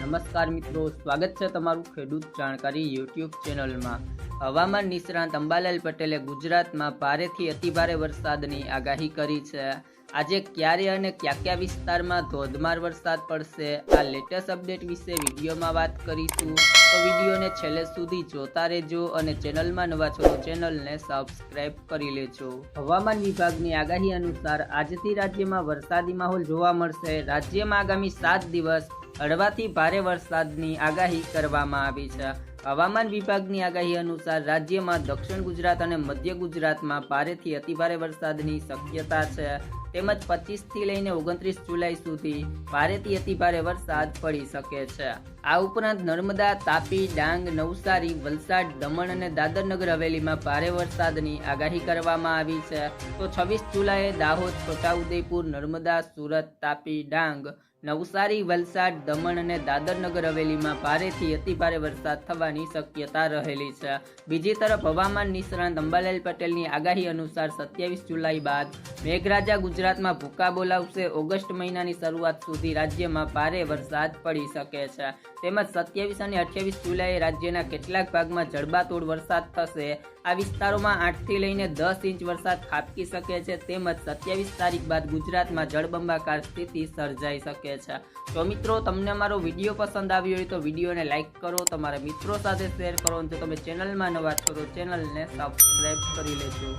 નમસ્કાર મિત્રો, સ્વાગત છે તમારું ખેડૂત જાણકારી યુટ્યુબ ચેનલમાં. હવામાન નિષ્ણાંત અંબાલાલ પટેલે ગુજરાતમાં ભારેથી અતિભારે વરસાદની આગાહી કરી છે. આજે ક્યારે અને કયા કયા વિસ્તારમાં ધોધમાર વરસાદ પડશે? આ લેટેસ્ટ અપડેટ વિશે વિડીયોમાં વાત કરીશું. તો વિડીયોને છેલ્લે સુધી જોતા રહેજો અને ચેનલમાં નવા છો તો ચેનલને સબસ્ક્રાઇબ કરી લેજો. હવામાન વિભાગની આગાહી અનુસાર આજથી રાજ્યમાં વરસાદી માહોલ જોવા મળશે. રાજ્યમાં આગામી સાત દિવસ હળવાથી ભારે વરસાદની આગાહી કરવામાં આવી છે. હવામાન વિભાગની આગાહી અનુસાર રાજ્યમાં દક્ષિણ ગુજરાત અને મધ્ય ગુજરાતમાં ભારેથી અતિભારે વરસાદની શક્યતા છે. તેમજ પચીસથી લઈને ઓગણત્રીસ જુલાઈ સુધી ભારેથી અતિભારે વરસાદ પડી શકે છે. આ ઉપરાંત નર્મદા, તાપી, ડાંગ, નવસારી, વલસાડ, દમણ અને દાદર નગર હવેલીમાં ભારે વરસાદની આગાહી કરવામાં આવી છે. તો છવ્વીસ જુલાઈએ દાહોદ, છોટાઉદેપુર, નર્મદા, સુરત, તાપી, ડાંગ નવસારી, વલસાડ, દમણ અને દાદરનગર હવેલીમાં ભારેથી અતિભારે વરસાદ થવાની શક્યતા રહેલી છે. બીજી તરફ હવામાન નિષ્ણાંત અંબાલાલ પટેલની આગાહી અનુસાર સત્યાવીસ જુલાઈ બાદ મેઘરાજા ગુજરાતમાં ભૂકા બોલાવશે. ઓગસ્ટ મહિનાની શરૂઆત સુધી રાજ્યમાં ભારે વરસાદ પડી શકે છે. તેમજ સત્યાવીસ અને અઠ્યાવીસ જુલાઈએ રાજ્યના કેટલાક ભાગમાં જડબાતોડ વરસાદ થશે. આ વિસ્તારોમાં આઠથી લઈને દસ ઇંચ વરસાદ ખાબકી શકે છે. તેમજ સત્યાવીસ તારીખ બાદ ગુજરાતમાં જળબંબાકાર સ્થિતિ સર્જાઈ શકે છે તો મિત્રો, તમને અમારો વીડિયો પસંદ આવ્યો હોય તો વિડીયોને લાઇક કરો, તમારા મિત્રો સાથે શેર કરો અને જો તમે ચેનલમાં નવા છો તો ચેનલને સબસ્ક્રાઈબ કરી લેજો.